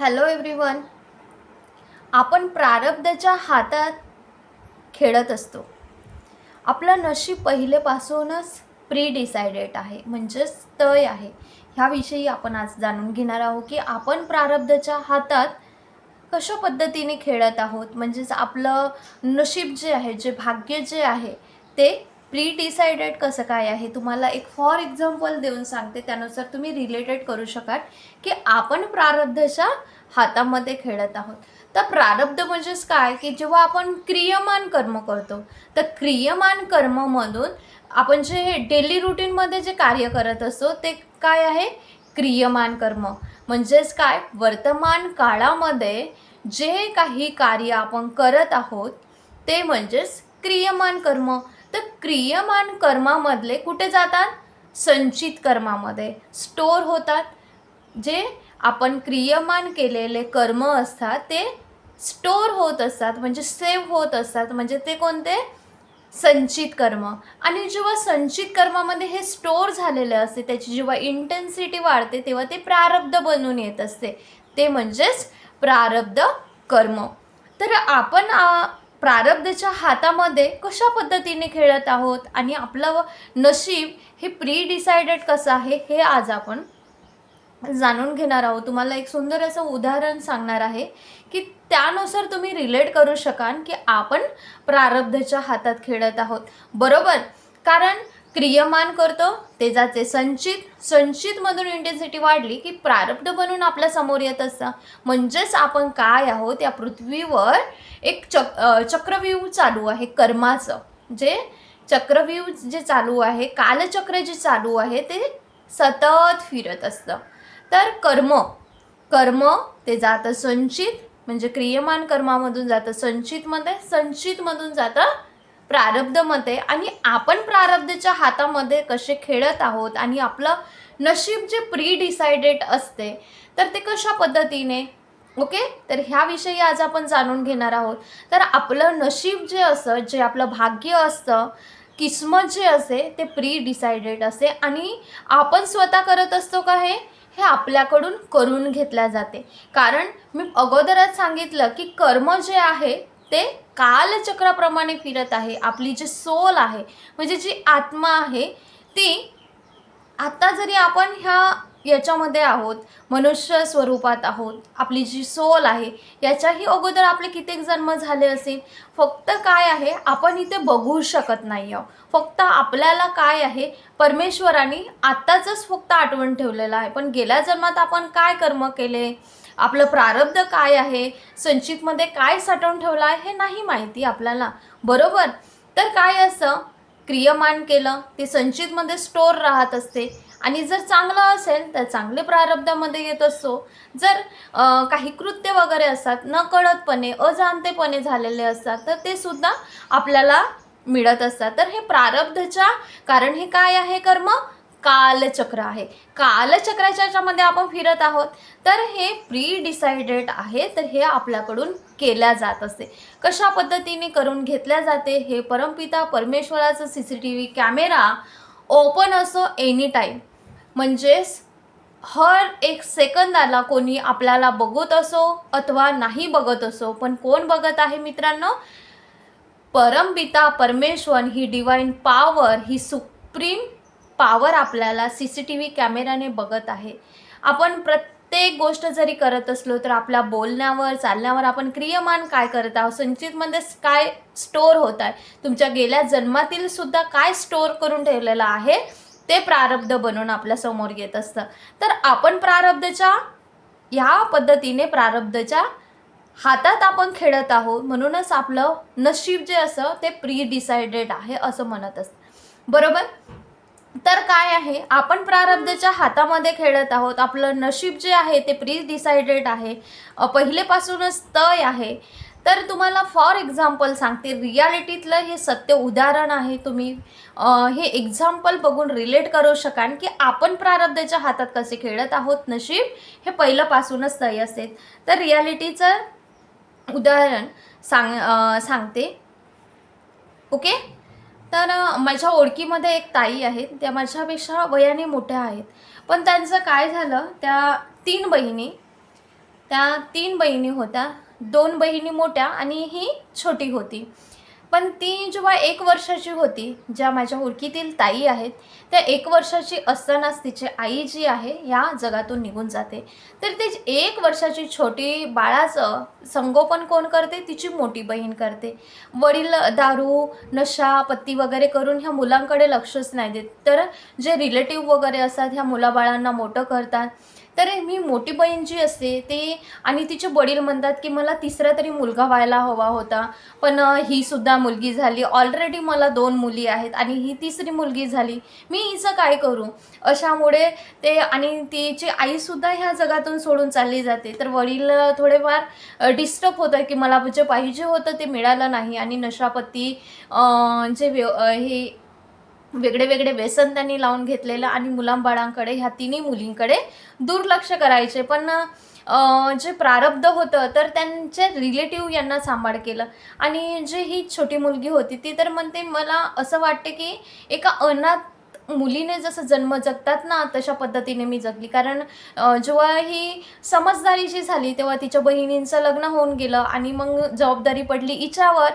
Hello everyone आपण प्रारब्धाच्या हातात खेळत असतो. आपलं नशीब पहिलेपासूनच प्री डिसायडेड आहे म्हणजेच तय आहे. ह्याविषयी आपण आज जाणून घेणार आहोत की आपण प्रारब्धाच्या हातात कशा पद्धतीने खेळत आहोत म्हणजेच आपलं नशीब जे आहे जे भाग्य जे आहे ते प्री डिसाइडेड कसं काय आहे तुम्हाला एक फॉर एक्झाम्पल देऊन सांगते त्यानुसार तुम्ही रिलेटेड करू शकाल की आपण प्रारब्धच्या हातामध्ये खेळत आहोत. तर प्रारब्ध म्हणजेच काय? की जेव्हा आपण क्रियमान कर्म करतो तर क्रियमान कर्ममधून आपण जे डेली रुटीनमध्ये जे कार्य करत असतो ते काय आहे? क्रियमान कर्म. म्हणजेच काय? वर्तमान काळामध्ये जे काही कार्य आपण करत आहोत ते म्हणजेच क्रियमान कर्म. तर क्रियमान कर्मामधले कुठे जातात? संचित कर्मामध्ये. स्टोर होतात. जे आपण क्रियमान केलेले कर्म असतात ते स्टोर होत असतात. म्हणजे सेव्ह होत असतात. म्हणजे ते कोणते? संचित कर्म. आणि जेव्हा संचित कर्मामध्ये हे स्टोर झालेले असते त्याची जेव्हा इंटेन्सिटी वाढते तेव्हा ते प्रारब्ध बनून येत असते. ते म्हणजेच प्रारब्ध कर्म. तर आपण प्रारब्धच्या हातामध्ये कशा पद्धतीने खेळत आहोत आणि आपलं नशीब हे प्री डिसायडेड कसं आहे हे आज आपण जाणून घेणार आहोत. तुम्हाला एक सुंदर असं उदाहरण सांगणार आहे की त्यानुसार तुम्ही रिलेट करू शकाल की आपण प्रारब्धच्या हातात खेळत आहोत. बरोबर? कारण क्रियमान करतो तेजाचे संचित संचितमधून इंटेन्सिटी वाढली की प्रारब्ध बनून आपल्यासमोर येत असतं. म्हणजेच आपण काय आहोत? या पृथ्वीवर एक चक चक्रव्यूह चालू आहे कर्माचं. जे चक्रव्यूह जे चालू आहे कालचक्र जे चालू आहे ते सतत फिरत असतं. तर कर्म कर्म ते जातं संचित म्हणजे क्रियमान कर्मामधून जातं संचितमध्ये संचितमधून जातं प्रारब्धमध्ये आणि आपण प्रारब्धच्या हातामध्ये कसे खेळत आहोत आणि आपलं नशीब जे प्री डिसायडेड असते तर ते कशा पद्धतीने? ओके तर ह्याविषयी आज आपण जाणून घेणार आहोत. तर आपलं नशीब जे असं जे आपलं भाग्य असतं किस्मत जे असे ते प्री डिसायडेड असे आणि आपण स्वतः करत असतो का हे? हे आपल्याकडून करून घेतल्या जाते. कारण मी अगोदरच सांगितलं की कर्म जे आहे ते कालचक्राप्रमाणे फिरत आहे आपली जी सोल आहे म्हणजे जी आत्मा आहे ती आत्ता जरी आपण ह्या याच्यामध्ये आहोत मनुष्य स्वरूपात आहोत आपली जी सोल आहे याच्याही अगोदर आपले कित्येक जन्म झाले असेल फक्त काय आहे आपण इथे बघू शकत नाही आहोत. फक्त आपल्याला काय आहे परमेश्वराने आत्ताचंच फक्त आठवण ठेवलेलं आहे. पण गेल्या जन्मात आपण काय कर्म केले? आपलं प्रारब्ध काय आहे? संचितमध्ये काय साठवून ठेवलं आहे हे नाही माहिती आपल्याला. बरोबर? तर काय असं? क्रियमान केलं ते संचितमध्ये स्टोर राहत असते. आणि जर चांगलं असेल तर चांगले प्रारब्धामध्ये येत असतो जर काही कृत्य वगैरे असतात न कळतपणे अजाणतेपणे झालेले असतात तर ते सुद्धा आपल्याला मिळत असतात. तर हे प्रारब्धच्या कारण हे काय आहे कर्म? कालचक्र आहे. कालचक्राच्या याच्यामध्ये आपण फिरत आहोत. तर हे प्री डिसाइडेड आहे. तर हे आपल्याकडून केल्या जात असते कशा पद्धतीने करून घेतल्या जाते? हे परमपिता परमेश्वराचं C C T V camera open असो एनी टाईम म्हणजेच हर एक सेकंदाला कोणी आपल्याला बघत असो अथवा नाही बघत असो. पण कोण बघत आहे मित्रांनो? परमपिता परमेश्वर ही डिवाईन पॉवर ही सुप्रीम पावर आपल्याला सी सी टी व्ही कॅमेऱ्याने बघत आहे. आपण प्रत्येक गोष्ट जरी करत असलो तर आपल्या बोलण्यावर चालण्यावर आपण क्रियमान काय करत आहोत? संचितमध्ये काय स्टोअर होत आहे? तुमच्या गेल्या जन्मातील सुद्धा काय स्टोअर करून ठेवलेलं आहे? ते प्रारब्ध बनवून आपल्यासमोर येत असतं. तर आपण प्रारब्धच्या ह्या पद्धतीने प्रारब्धच्या हातात आपण खेळत आहोत. म्हणूनच आपलं नशीब जे असं ते प्री डिसाइडेड आहे असं म्हणत असतं. बरोबर? तर काय आहे? आपण प्रारब्धच्या हातामध्ये खेळत आहोत. आपलं नशीब जे आहे ते प्री डिसाइडेड आहे पहिलेपासूनच तय आहे. तर तुम्हाला फॉर एक्झाम्पल सांगते. रियालिटीतलं हे सत्य उदाहरण आहे. तुम्ही हे एक्झाम्पल बघून रिलेट करू शकाल की आपण प्रारब्धाच्या हातात कसे खेळत आहोत. नशीब हे पहिल्यापासूनच तय असते. तर रियालिटीचं उदाहरण सांग सांगते. ओके? तर माझ्या ओळखीमध्ये एक ताई आहेत. त्या माझ्यापेक्षा वयाने मोठ्या आहेत. पण त्यांचं काय झालं त्या तीन बहिणी त्या तीन बहिणी होत्या. दोन बहिणी मोठ्या आणि ही छोटी होती. पण ती जेव्हा एक वर्षाची होती ज्या माझ्या ओळखीतील ताई आहेत त्या एक वर्षाची असतानाच तिची आई जी आहे या जगातून निघून जाते. तर ती एक वर्षाची छोटी बाळाचं संगोपन कोण करते? तिची मोठी बहीण करते. वडील दारू नशा पत्ती वगैरे करून ह्या मुलांकडे लक्षच नाही देत. तर जे रिलेटिव्ह वगैरे असतात ह्या मुलाबाळांना मोठं करतात तर मी मोठी बहीण जी असते ते आणि तिचे वडील म्हणतात की मला तिसरा तरी मुलगा व्हायला हवा होता. पण ही सुद्धा मुलगी झाली. ऑलरेडी मला दोन मुली आहेत आणि ही तिसरी मुलगी झाली. मी हिचं काय करू? अशामुळे ते आणि तिची आईसुद्धा ह्या जगातून सोडून चालली जाते. तर वडील थोडेफार डिस्टर्ब होतं की मला जे पाहिजे होतं ते मिळालं नाही. आणि नशापत्ती जे व्य हे वेगळे वेगळे व्यसन त्यांनी लावून घेतलेलं आणि मुलांबाळांकडे ह्या तिन्ही मुलींकडे दुर्लक्ष करायचे. पण जे प्रारब्ध होतं तर त्यांचे रिलेटिव्ह यांना सांभाळ केलं. आणि जे ही छोटी मुलगी होती ती तर म्हणते मला असं वाटते की एका अनाथ मुलीने जसं जन्म जगतात ना तशा पद्धतीने मी जगली. कारण जेव्हा ही समजदारीची झाली तेव्हा तिच्या बहिणींचं लग्न होऊन गेलं आणि मग जबाबदारी पडली हिच्यावर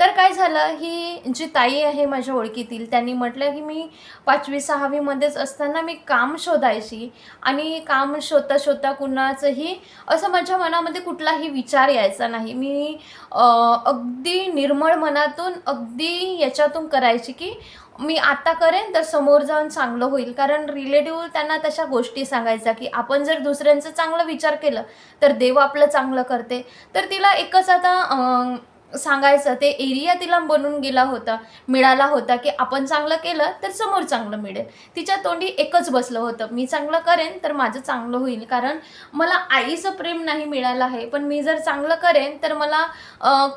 तर काय झालं ही जी ताई आहे माझ्या ओळखीतील त्यांनी म्हटलं की मी पाचवी सहावीमध्येच असताना मी काम शोधायची आणि काम शोधता शोधता कुणाचंही असं माझ्या मनामध्ये कुठलाही विचार यायचा नाही. मी अगदी निर्मळ मनातून अगदी याच्यातून करायची की मी आता करेन तर समोर जाऊन चांगलं होईल. कारण रिलेटिव्ह त्यांना तशा गोष्टी सांगायच्या की आपण जर दुसऱ्यांचं चांगलं विचार केलं तर देव आपलं चांगलं करते. तर तिला एकच आता सांगायचं ते एरिया तिला बनून गेला होता मिळाला होता की आपण चांगलं केलं तर समोर चांगलं मिळेल. तिच्या तोंडी एकच बसलं होतं. मी चांगलं करेन तर माझं चांगलं होईल. कारण मला आईचं प्रेम नाही मिळालं आहे. पण मी जर चांगलं करेन तर मला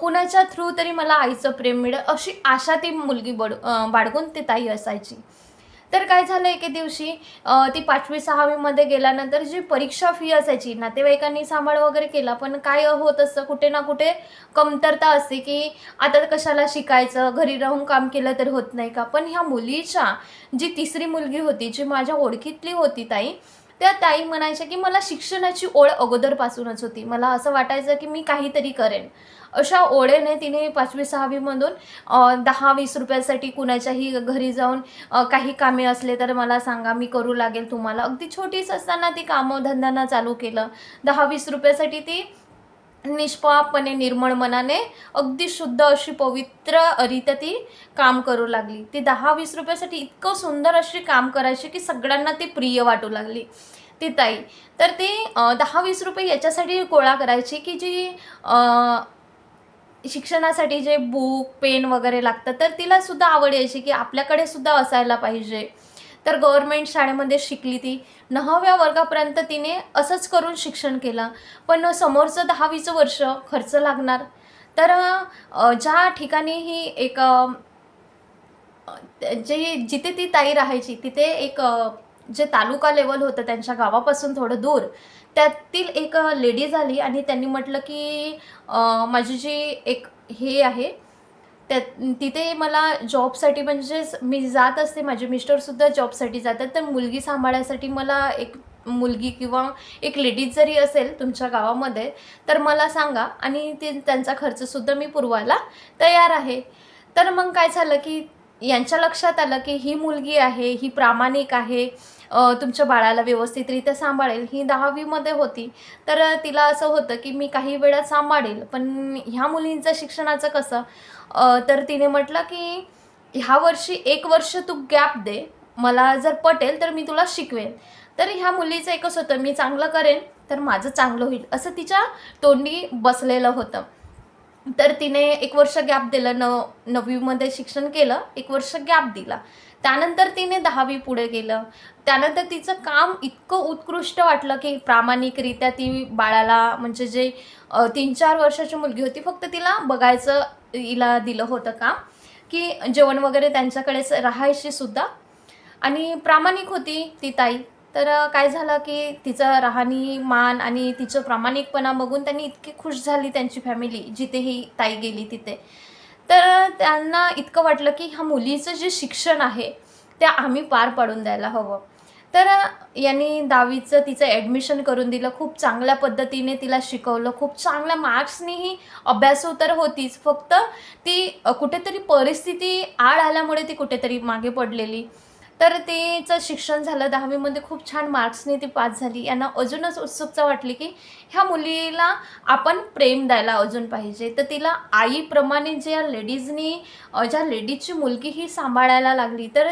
कुणाच्या थ्रू तरी मला आईचं प्रेम मिळेल अशी आशा ती मुलगी बड बाळगून ती ताई असायची. तर काय झालं एके दिवशी ती पाचवी सहावीमध्ये गेल्यानंतर जी परीक्षा फी असायची नातेवाईकांनी सांभाळ वगैरे केला पण काय होत असतं कुठे ना कुठे कमतरता असते की आता कशाला शिकायचं घरी राहून काम केलं तर होत नाही का? पण ह्या मुलीच्या जी तिसरी मुलगी होती जी माझ्या ओळखीतली होती ताई त्या ताई म्हणायच्या की मला शिक्षणाची ओढ अगोदरपासूनच होती. मला असं वाटायचं की मी काहीतरी करेन. अशा ओढेने तिने पाचवी सहावीमधून दहा वीस रुपयासाठी कुणाच्याही घरी जाऊन काही कामे असले तर मला सांगा मी करू लागेल तुम्हाला. अगदी छोटीच असताना ती कामं धंद्यांना चालू केलं. दहा वीस रुपयासाठी ती निष्पापपणे निर्मळ मनाने अगदी शुद्ध अशी पवित्र रीत्या ती काम करू लागली. ती दहा वीस रुपयासाठी इतकं सुंदर अशी काम करायची की सगळ्यांना ती प्रिय वाटू लागली. ती ताई. तर ती दहा वीस रुपये याच्यासाठी गोळा करायची की जी शिक्षणासाठी जे बुक पेन वगैरे लागतं तर तिला सुद्धा आवड यायची की आपल्याकडे सुद्धा असायला पाहिजे. तर गव्हर्मेंट शाळेमध्ये शिकली ती. नवव्या वर्गापर्यंत तिने असंच करून शिक्षण केलं. पण समोरचं दहावीचं वर्ष खर्च लागणार. तर ज्या ठिकाणी ही एक जे जिथे ती ताई राहायची तिथे एक जे तालुका लेवल होतं त्यांच्या गावापासून थोडं दूर त्यातील एक लेडीज आली आणि त्यांनी म्हटलं की माझी जी एक हे आहे त्या तिथे मला जॉबसाठी म्हणजेच मी जात असते माझे मिस्टरसुद्धा जॉबसाठी जातात. तर मुलगी सांभाळायसाठी मला एक मुलगी किंवा एक लेडीज जरी असेल तुमच्या गावामध्ये तर मला सांगा. आणि ते त्यांचा खर्चसुद्धा मी पुरवायला तयार आहे. तर मग काय झालं की यांच्या लक्षात आलं की ही मुलगी आहे ही प्रामाणिक आहे. तुमच्या बाळाला व्यवस्थितरित्या सांभाळेल. ही दहावीमध्ये होती. तर तिला असं होतं की मी काही वेळात सांभाळेल पण ह्या मुलींचं शिक्षणाचं कसं? तर तिने म्हटलं की ह्या वर्षी एक वर्ष तू गॅप दे. मला जर पटेल तर मी तुला शिकवेन. तर ह्या मुलीचं एकच होतं मी चांगलं करेन तर माझं चांगलं होईल. असं तिच्या तोंडी बसलेलं होतं. तर तिने एक वर्ष गॅप दिलं न नववीमध्ये शिक्षण केलं एक वर्ष गॅप दिला. त्यानंतर तिने दहावी पुढे गेलं. त्यानंतर तिचं काम इतकं उत्कृष्ट वाटलं की प्रामाणिकरित्या ती बाळाला म्हणजे जे तीन चार वर्षाची मुलगी होती फक्त तिला बघायचं हिला दिलं होतं काम की जेवण वगैरे त्यांच्याकडेच राहायची सुद्धा. आणि प्रामाणिक होती ती ताई. तर काय झालं की तिचं राहणीमान आणि तिचं प्रामाणिकपणा बघून त्यांनी इतकी खुश झाली त्यांची फॅमिली जिथे ही ताई गेली तिथे. तर त्यांना इतकं वाटलं की ह्या मुलीचं जे शिक्षण आहे ते आम्ही पार पाडून द्यायला हवं. तर यांनी दहावीचं तिचं ॲडमिशन करून दिलं खूप चांगल्या पद्धतीने तिला शिकवलं खूप चांगल्या मार्क्सनीही अभ्यासू तर होतीच. फक्त ती कुठेतरी परिस्थिती आड आल्यामुळे ती कुठेतरी मागे पडलेली. तर तिचं शिक्षण झालं दहावीमध्ये खूप छान मार्क्सने ती पास झाली. यांना अजूनच उत्सुकता वाटली की ह्या मुलीला आपण प्रेम द्यायला अजून पाहिजे. तर तिला आईप्रमाणे ज्या लेडीजनी ज्या लेडीजची मुलगी ही सांभाळायला लागली तर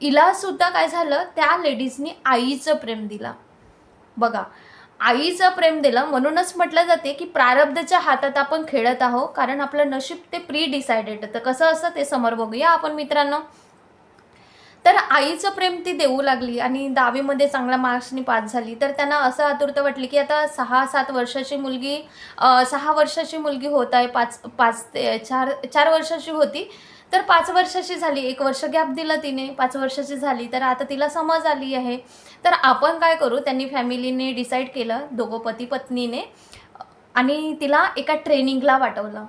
हिलासुद्धा काय झालं त्या लेडीजनी आईचं प्रेम दिला. बघा आईचं प्रेम दिलं म्हणूनच म्हटलं जाते की प्रारब्धच्या हातात आपण खेळत आहोत कारण आपलं नशीब ते प्री डिसायडेड होतं कसं असं ते समोर बघूया आपण मित्रांनो. तर आईचं प्रेम ती देऊ लागली आणि दहावीमध्ये चांगल्या मार्क्सनी पास झाली. तर त्यांना असं आतुरता वाटली की आता सहा सात वर्षाची मुलगी सहा वर्षाची मुलगी होत आहे पाच पाच ते चार चार वर्षाची होती. तर पाच वर्षाची झाली. एक वर्ष गॅप दिलं तिने पाच वर्षाची झाली. तर आता तिला समज आली आहे. तर आपण काय करू? त्यांनी फॅमिलीने डिसाईड केलं दोघं पती पत्नीने आणि तिला एका ट्रेनिंगला पाठवलं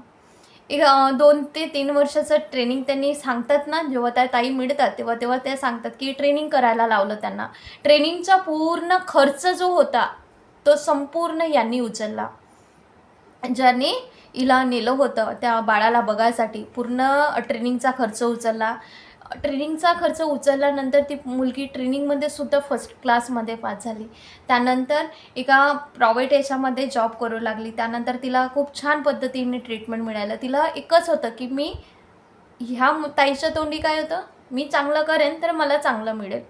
एक दोन ते तीन वर्षाचं ट्रेनिंग त्यांनी सांगतात ना जेव्हा त्या ताई मिळतात तेव्हा तेव्हा त्या सांगतात की ट्रेनिंग करायला लावलं त्यांना. ट्रेनिंगचा पूर्ण खर्च जो होता तो संपूर्ण यांनी उचलला. ज्याने हिला नेलं होतं त्या बाळाला बघायसाठी पूर्ण ट्रेनिंगचा खर्च उचलला. ट्रेनिंगचा खर्च उचलल्यानंतर ती मुलगी ट्रेनिंगमध्ये सुद्धा फर्स्ट क्लासमध्ये पास झाली. त्यानंतर एका प्रायव्हेट याच्यामध्ये जॉब करू लागली. त्यानंतर तिला खूप छान पद्धतीने ट्रीटमेंट मिळालं. तिला एकच होतं की मी ह्या ताईच्या तोंडी काय होतं? मी चांगलं करेन तर मला चांगलं मिळेल.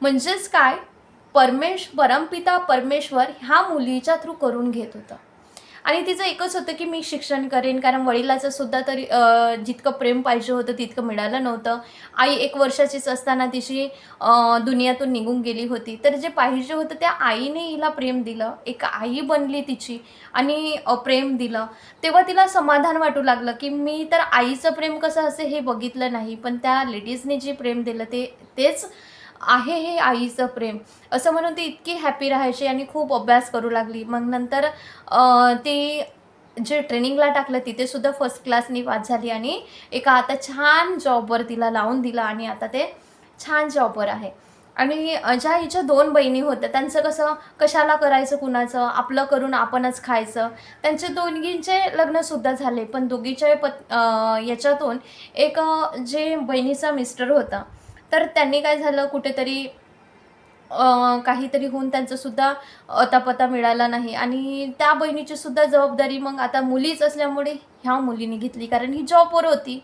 म्हणजेच काय? परमेश परमपिता परमेश्वर ह्या मुलीच्या थ्रू करून घेत होतं. आणि तिचं एकच होतं की मी शिक्षण करेन कारण वडिलाचं सुद्धा तरी जितकं प्रेम पाहिजे होतं तितकं मिळालं नव्हतं. आई एक वर्षाचीच असताना तिची दुनियातून निघून गेली होती. तर जे पाहिजे होतं त्या आईने हिला प्रेम दिलं. एक आई बनली तिची आणि प्रेम दिलं. तेव्हा तिला समाधान वाटू लागलं की मी तर आईचं प्रेम कसं असे हे बघितलं नाही पण त्या लेडीजने जे प्रेम दिलं ते तेच आहे हे आईचं प्रेम. असं म्हणून ती इतकी हॅपी राहायची आणि खूप अभ्यास करू लागली. मग नंतर ती जे ट्रेनिंगला टाकलं तिथे सुद्धा फर्स्ट क्लासनी पास झाली आणि एका आता छान जॉबवर तिला लावून दिला आणि आता ते छान जॉबवर आहे. आणि ज्या हिच्या दोन बहिणी होत्या त्यांचं कसं कशाला करायचं कुणाचं आपलं करून आपणच खायचं त्यांचे दोघींचे लग्नसुद्धा झाले. पण दोघीच्या पत याच्यातून एक जे बहिणीचा मिस्टर होता तर त्यांनी काय झालं कुठेतरी काहीतरी होऊन त्यांचंसुद्धा अतापता मिळाला नाही. आणि त्या बहिणीची सुद्धा जबाबदारी मग आता मुलीच असल्यामुळे ह्या मुलीने घेतली. कारण ही जॉबवर होती.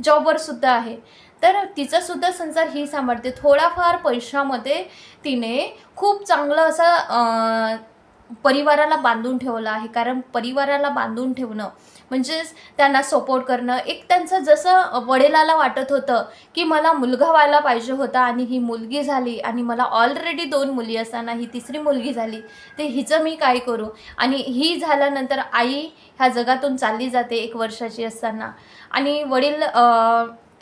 जॉबवर सुद्धा आहे. तर तिचासुद्धा संसार ही सांभाळते. थोडाफार पैशामध्ये तिने खूप चांगलं असं परिवाराला बांधून ठेवलं आहे. कारण परिवाराला बांधून ठेवणं म्हणजेच त्यांना सपोर्ट करणं. एक त्यांचं जसं वडिलाला वाटत होतं की मला मुलगा व्हायला पाहिजे होता आणि ही मुलगी झाली आणि मला ऑलरेडी दोन मुली असताना ही तिसरी मुलगी झाली ते हिचं मी काय करू? आणि ही झाल्यानंतर आई ह्या जगातून चालली जाते एक वर्षाची असताना. आणि वडील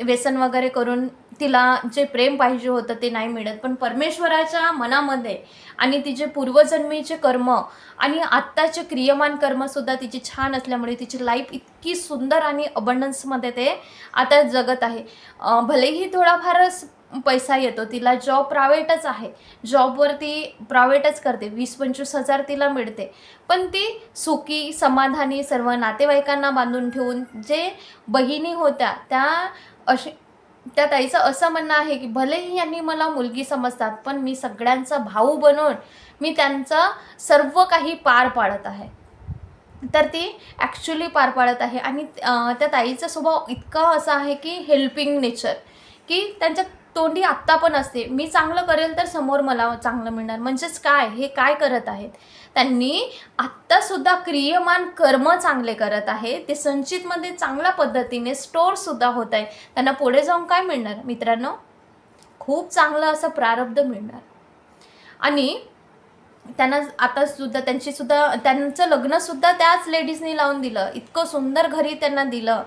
व्यसन वगैरे करून तिला जे प्रेम पाहिजे होतं ते नाही मिळत. पण परमेश्वराच्या मनामध्ये आणि तिचे पूर्वजन्मीचे कर्म आणि आत्ताचे क्रियमान कर्मसुद्धा तिची छान असल्यामुळे तिची लाईफ इतकी सुंदर आणि अबंडन्समध्ये ते आता जगत आहे. भलेही थोडाफारच पैसा येतो तिला जॉब प्रायव्हेटच आहे. जॉबवर ती प्रायव्हेटच करते वीस पंचवीस हजार तिला मिळते. पण ती सुखी समाधानी सर्व नातेवाईकांना बांधून ठेवून जे बहिणी होत्या त्या अशी त्या ताईचं असं म्हणणं आहे की भलेही यांनी मला मुलगी समजतात पण मी सगळ्यांचा भाऊ बनून मी त्यांचं सर्व काही पार पाडत आहे. तर ती ॲक्च्युली पार पाडत आहे. आणि त्या ताईचा स्वभाव इतका असा आहे की हेल्पिंग नेचर की त्यांच्या तोंडी आत्ता पण असते. मी चांगलं करेल तर समोर मला चांगलं मिळणार. म्हणजेच काय? हे काय करत आहेत? त्यांनी आत्तासुद्धा क्रियमान कर्म चांगले करत आहे. ते संचितमध्ये चांगल्या पद्धतीने स्टोअरसुद्धा होत आहे. त्यांना पुढे जाऊन काय मिळणार? मित्रांनो खूप चांगलं असं प्रारब्ध मिळणार. आणि त्यांना आता सुद्धा त्यांची सुद्धा त्यांचं लग्नसुद्धा त्याच लेडीजनी लावून दिलं. इतकं सुंदर घरी त्यांना दिलं.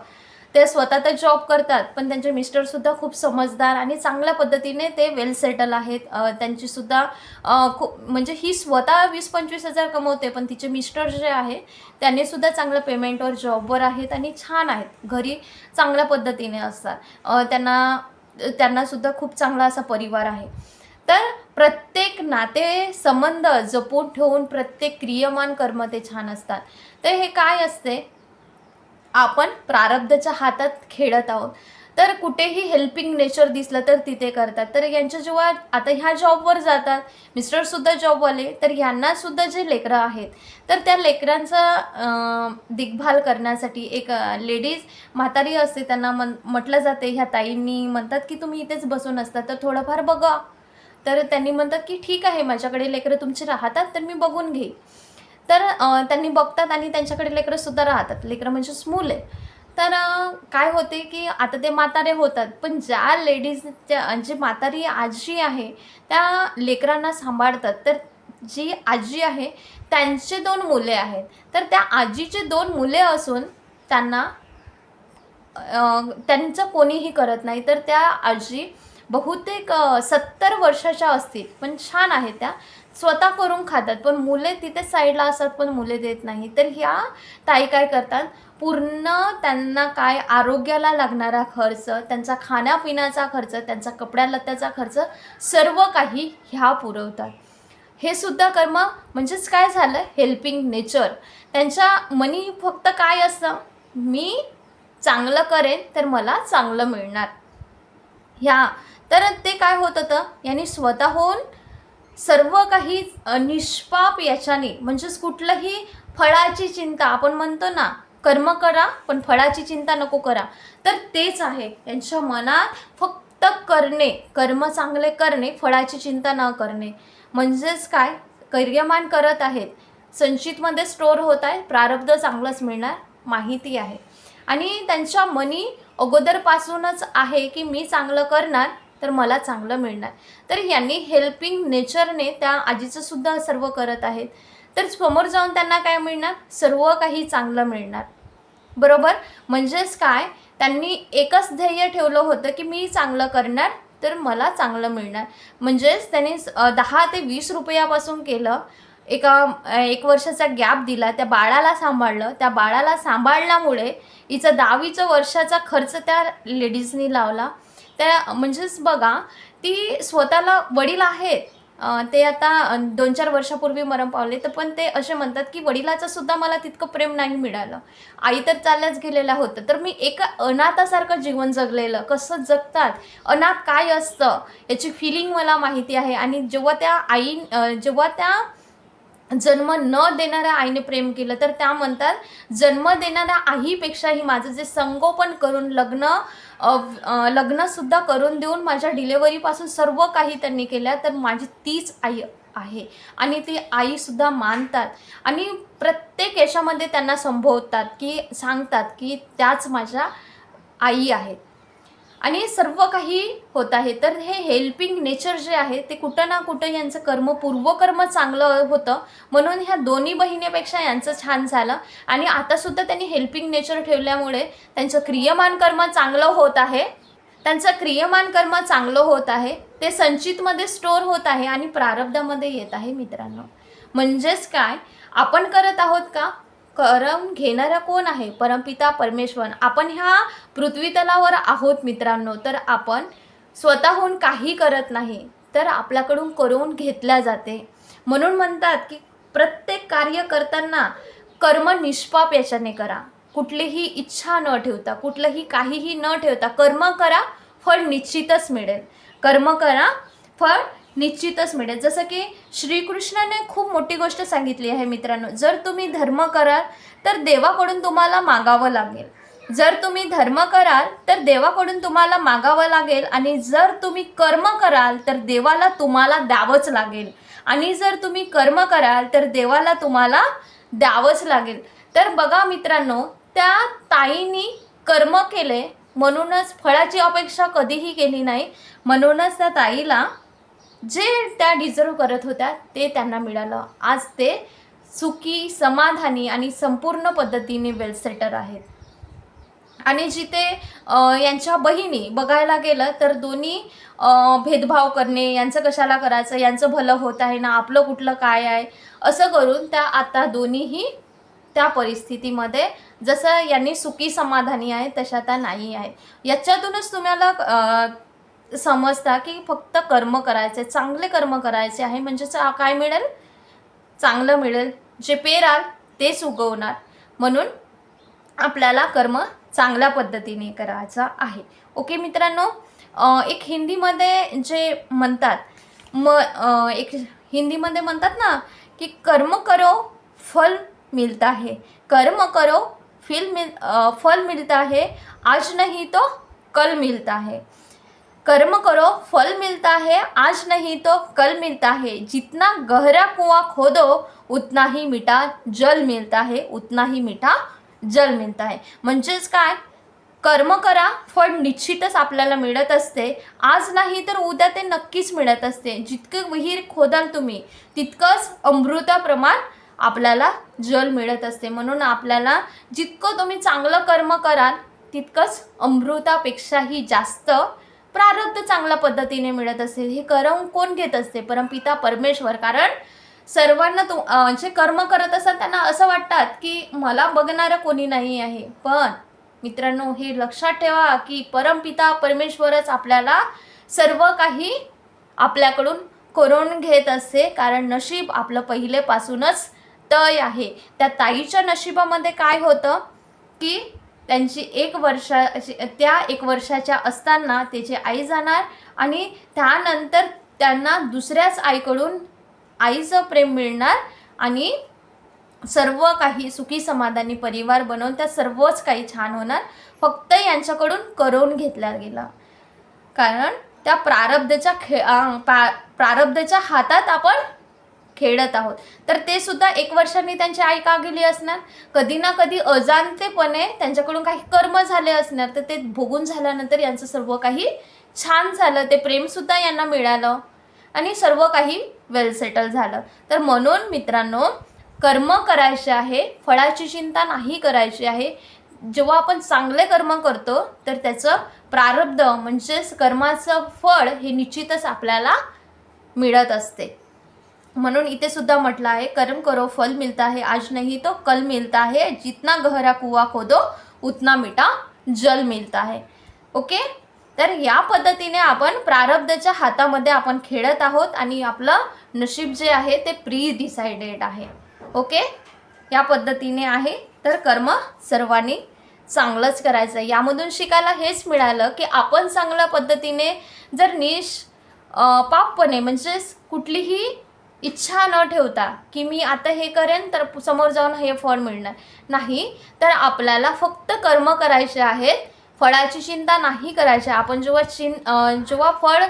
ते स्वतः तर जॉब करतात पण त्यांचे मिस्टरसुद्धा खूप समजदार आणि चांगल्या पद्धतीने ते वेल सेटल आहेत. त्यांचीसुद्धा त्यांची सुद्धा खूप म्हणजे ही स्वतः वीस पंचवीस हजार कमवते पण तिचे मिस्टर जे आहे त्यांनी सुद्धा चांगलं पेमेंटवर जॉबवर आहेत आणि छान आहेत. घरी चांगल्या पद्धतीने असतात. त्यांना त्यांना सुद्धा खूप चांगला असा परिवार आहे. तर प्रत्येक नाते संबंध जपून ठेवून प्रत्येक क्रियमान कर्म ते छान असतात. तर हे काय असते? आपण प्रारब्धच्या हातात खेळत आहोत. तर कुठेही हेल्पिंग नेचर दिसलं तर तिथे करतात. तर यांच्या जेव्हा आता ह्या जॉबवर जातात मिस्टरसुद्धा जॉबवाले तर यांनासुद्धा जे लेकरं आहेत तर त्या लेकरांचा देखभाल करण्यासाठी एक लेडीज म्हातारी असते त्यांना म्हण म्हटलं जाते ह्या ताईंनी म्हणतात की तुम्ही इथेच बसून असतात तर थोडंफार बघा. तर त्यांनी म्हणतात की ठीक आहे माझ्याकडे लेकरं तुमची राहतात तर मी बघून घेईन तर त्यांनी बघतात आणि त्यांच्याकडे लेकरंसुद्धा राहतात. लेकरं म्हणजेच मूल आहे तर काय होते की आता ते म्हातारे होतात पण ज्या लेडीजच्या जी म्हातारी आजी आहे त्या लेकरांना सांभाळतात. तर जी आजी आहे त्यांचे दोन मुले आहेत. तर त्या आजीचे दोन मुले असून त्यांना त्यांचं कोणीही करत नाही. तर त्या आजी बहुतेक सत्तर वर्षाच्या असतील पण छान आहे त्या. स्वतः करून खातात पण मुले तिथे साईडला असतात पण मुले देत नाही. तर ह्या ताई काय करतात पूर्ण त्यांना काय आरोग्याला लागणारा खर्च त्यांचा खाण्यापिण्याचा खर्च त्यांचा कपड्यालत्याचा खर्च सर्व काही ह्या पुरवतात. हे सुद्धा कर्म म्हणजेच काय झालं? हेल्पिंग नेचर त्यांच्या मनी फक्त काय असतं? मी चांगलं करेन तर मला चांगलं मिळणार. ह्या तर ते काय होत होतं? यांनी स्वतःहून सर्व काही निष्पाप याच्याने म्हणजेच कुठलंही फळाची चिंता आपण म्हणतो ना कर्म करा पण फळाची चिंता नको करा. तर तेच आहे. यांच्या मनात फक्त करणे कर्म चांगले करणे फळाची चिंता न करणे. म्हणजेच काय? कर्यमान करत आहेत. संचितमध्ये स्टोअर होत आहे. प्रारब्ध चांगलंच मिळणार माहिती आहे. आणि त्यांच्या मनी अगोदरपासूनच आहे की मी चांगलं करणार तर मला चांगलं मिळणार. तर यांनी हेल्पिंग नेचरने त्या आजीचं सुद्धा सर्व करत आहेत. तर समोर जाऊन त्यांना काय मिळणार? सर्व काही चांगलं मिळणार. बरोबर? म्हणजेच काय? त्यांनी एकच ध्येय ठेवलं होतं की मी चांगलं करणार तर मला चांगलं मिळणार. म्हणजेच त्यांनी दहा ते वीस रुपयापासून केलं. एका एक वर्षाचा गॅप दिला. त्या बाळाला सांभाळलं. त्या बाळाला सांभाळल्यामुळे हिचं दहावीचं वर्षाचा खर्च त्या लेडीजनी लावला. त्या म्हणजेच बघा ती स्वतःला वडील आहेत. ते आता दोन चार वर्षापूर्वी मरण पावले तर पण ते असे म्हणतात की वडिलाचं सुद्धा मला तितकं प्रेम नाही मिळालं. आई तर चालल्याच गेलेलं होतं तर मी एका अनाथासारखं जीवन जगलेलं. कसं जगतात? अनाथ काय असतं? याची फिलिंग मला माहिती आहे. आणि जेव्हा त्या आई जेव्हा त्या जन्म न देणाऱ्या आईने प्रेम केलं तर त्या म्हणतात जन्म देणाऱ्या आईपेक्षाही माझं जे संगोपन करून लग्न लग्नसुद्धा करून देऊन माझ्या डिलेवरीपासून सर्व काही त्यांनी केल्या तर माझी तीच आई आहे. आणि ती आईसुद्धा मानतात. आणि प्रत्येक याच्यामध्ये त्यांना संबोधतात की सांगतात की त्याच माझ्या आई आहेत. आणि सर्व काही होत आहे. तर हे हेल्पिंग नेचर जे आहे ते कुठं ना कुठं यांचं कर्म पूर्वकर्म चांगलं होतं. म्हणून ह्या दोन्ही बहिणीपेक्षा यांचं छान झालं. आणि आतासुद्धा त्यांनी हेल्पिंग नेचर ठेवल्यामुळे त्यांचं क्रियमान कर्म चांगलं होत आहे. त्यांचं क्रियमान कर्म चांगलं होत आहे. ते संचितमध्ये स्टोअर होत आहे आणि प्रारब्धामध्ये येत आहे मित्रांनो. म्हणजेच काय? आपण करत आहोत करम घेणारा कोण आहे? परमपिता परमेश्वर. आपण ह्या पृथ्वीतलावर आहोत मित्रांनो. तर आपण स्वतःहून काही करत नाही तर आपल्याकडून करून घेतल्या जाते. म्हणून म्हणतात की प्रत्येक कार्य करताना कर्म निष्पाप याच्याने करा. कुठलीही इच्छा न ठेवता कुठलंही काहीही न ठेवता कर्म करा फळ निश्चितच मिळेल. कर्म करा फळ निश्चितच मिळेल. जसं की श्रीकृष्णाने खूप मोठी गोष्ट सांगितली आहे मित्रांनो जर तुम्ही धर्म कराल तर देवाकडून तुम्हाला मागावं लागेल. जर तुम्ही धर्म कराल तर देवाकडून तुम्हाला मागावं लागेल आणि जर तुम्ही कर्म कराल तर देवाला तुम्हाला द्यावंच लागेल. आणि जर तुम्ही कर्म कराल तर देवाला तुम्हाला द्यावंच लागेल. तर बघा मित्रांनो त्या ताईंनी कर्म केले म्हणूनच फळाची अपेक्षा कधीही केली नाही. म्हणूनच त्या ताईला जे त्या डिझर्व करत होत्या ते त्यांना मिळालं. आज ते सुखी समाधानी आणि संपूर्ण पद्धतीने वेलसेटर आहेत. आणि जिथे यांच्या बहिणी बघायला गेलं तर दोन्ही भेदभाव करणे यांचं कशाला करायचं यांचं भलं होत आहे ना आपलं कुठलं काय आहे असं करून त्या आता दोन्हीही त्या परिस्थितीमध्ये जसं यांनी सुखी समाधानी आहे तशा त्या नाही आहे याच्यातूनच तुम्हाला समजता की फक्त कर्म करायचे चांगले कर्म करायचे आहे म्हणजे चा- काय मिळेल? चांगलं मिळेल. जे पेराल तेच उगवणार. म्हणून आपल्याला कर्म चांगल्या पद्धतीने करायचा आहे. ओके मित्रांनो एक हिंदीमध्ये जे म्हणतात म एक हिंदीमध्ये म्हणतात ना की कर्म करो फल मिलता है कर्म करो फिल मिल फल मिलता है आज नहीं तो कल मिलता है कर्म करो फल मिलता है आज नहीं तो कल मिलता है। जितना गहरा कुआं खोदो उतना ही मीठा जल मिलता है उतना ही मीठा जल मिळत आहे म्हणजेच काय? कर्म करा फळ निश्चितच आपल्याला मिळत असते. आज नाही तर उद्या ते नक्कीच मिळत असते. जितकं विहीर खोदाल तुम्ही तितकंच अमृताप्रमाण आपल्याला जल मिळत असते. म्हणून आपल्याला जितकं तुम्ही चांगलं कर्म कराल तितकंच अमृतापेक्षाही जास्त प्रारब्ध चांगल्या पद्धतीने मिळत असेल हे कर्म कोण घेत असते? परमपिता परमेश्वर. कारण सर्वांना तु जे कर्म करत असतात त्यांना असं वाटतात की मला बघणारं कोणी नाही आहे. पण मित्रांनो हे लक्षात ठेवा की परमपिता परमेश्वरच आपल्याला सर्व काही आपल्याकडून करून घेत असते. कारण नशीब आपलं पहिलेपासूनच तय आहे. त्या ताईच्या नशिबामध्ये काय होतं की त्यांची एक वर्षा त्या एक वर्षाच्या असताना त्याची आई जाणार आणि त्यानंतर त्यांना दुसऱ्याच आईकडून आईचं प्रेम मिळणार आणि सर्व काही सुखी समाधानी परिवार बनवून त्या सर्वच काही छान होणार. फक्त यांच्याकडून करून घेतला गेला. कारण त्या प्रारब्धच्या खे पा प्रारब्धच्या हातात आपण खेळत आहोत. तर ते सुद्धा एक वर्षांनी त्यांची आई का गेली असणार? कधी ना कधी अजाणतेपणे त्यांच्याकडून काही कर्म झाले असणार तर ते भोगून झाल्यानंतर यांचं सर्व काही छान झालं. ते प्रेमसुद्धा यांना मिळालं आणि सर्व काही वेल सेटल झालं. तर म्हणून मित्रांनो कर्म करायचे आहे फळाची चिंता नाही करायची आहे. जेव्हा आपण चांगले कर्म करतो तर त्याचं प्रारब्ध म्हणजेच कर्माचं फळ हे निश्चितच आपल्याला मिळत असते. म्हणून इथे सुद्धा म्हटलं आहे कर्म करो फल मिलता है आज नहीं तो कल मिलता है जितना गहरा कुवा खोदो उतना मीठा जल मिलता है. ओके तर या पद्धतीने आपण प्रारब्धच्या हातामध्ये आपण खेळत आहोत आणि आपलं नशीब जे आहे ते प्री डिसाइडेड आहे. ओके या पद्धतीने आहे. तर कर्म सर्वांनी चांगलंच करायचं. आहे यामधून शिकायला हेच मिळालं की आपण चांगल्या पद्धतीने जर निश पापपणे म्हणजेच कुठलीही इच्छा न ठेवता की मी आता हे करेन तर समोर जाऊन हे फळ मिळणार. नाही तर आपल्याला फक्त कर्म करायचे आहेत फळाची चिंता नाही करायची. आपण जेव्हा चिं जेव्हा फळ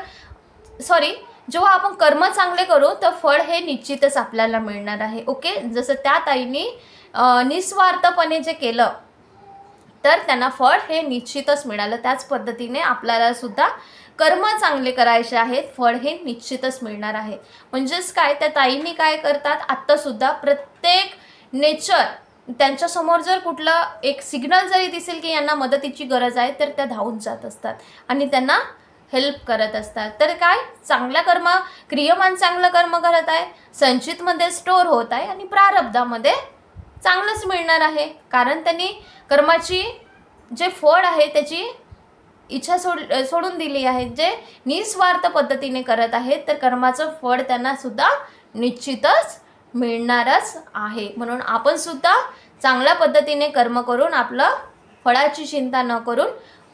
सॉरी जेव्हा आपण कर्म चांगले करू तर फळ हे निश्चितच आपल्याला मिळणार आहे. ओके? जसं त्या ताईनी निस्वार्थपणे जे केलं तर त्यांना फळ हे निश्चितच मिळालं. त्याच पद्धतीने आपल्याला सुद्धा कर्म चांगले करायचे आहेत फळ हे निश्चितच मिळणार आहे. म्हणजेच काय? त्या ताईंनी काय करतात? आत्तासुद्धा प्रत्येक नेचर त्यांच्यासमोर जर कुठलं एक सिग्नल जरी दिसेल की यांना मदतीची गरज आहे तर त्या धावून जात असतात आणि त्यांना हेल्प करत असतात. तर काय? चांगल्या कर्म क्रियमान चांगलं कर्म करत आहे संचितमध्ये स्टोअर होत आहे आणि प्रारब्धामध्ये चांगलंच मिळणार आहे. कारण त्यांनी कर्माची जे फळ आहे त्याची इच्छा सोड सोडून दिली आहे. जे निस्वार्थ पद्धतीने करत आहेत तर कर्माचं फळ त्यांना सुद्धा निश्चितच मिळणारच आहे. म्हणून आपण सुद्धा चांगल्या पद्धतीने कर्म करून आपलं फळाची चिंता न करून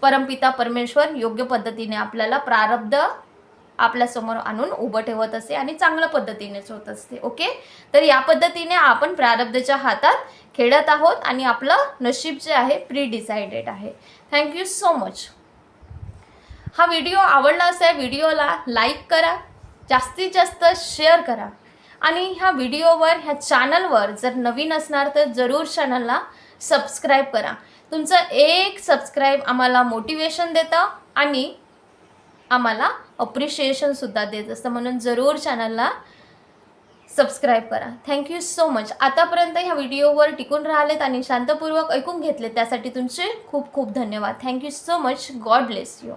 परमपिता परमेश्वर योग्य पद्धतीने आपल्याला प्रारब्ध आपल्यासमोर आणून उभं ठेवत असते आणि चांगल्या पद्धतीनेच होत असते. ओके? तर या पद्धतीने आपण प्रारब्धच्या हातात खेळत आहोत आणि आपलं नशीब जे आहे प्री डिसाइडेड आहे थँक्यू सो मच हा व्हिडिओ आवडला असेल व्हिडिओला लाईक करा. जास्तीत जास्त शेअर करा. आणि ह्या व्हिडिओवर ह्या चॅनलवर जर नवीन असणार तर जरूर चॅनलला सबस्क्राईब करा. तुमचं एक सबस्क्राईब आम्हाला मोटिवेशन देतं आणि आम्हाला अप्रिशिएशनसुद्धा देत असतं. म्हणून जरूर चॅनलला सबस्क्राईब करा. थँक्यू सो मच आतापर्यंत ह्या व्हिडिओवर टिकून राहिलेत आणि शांतपूर्वक ऐकून घेतले त्यासाठी तुमचे खूप खूप धन्यवाद. Thank you so much God bless you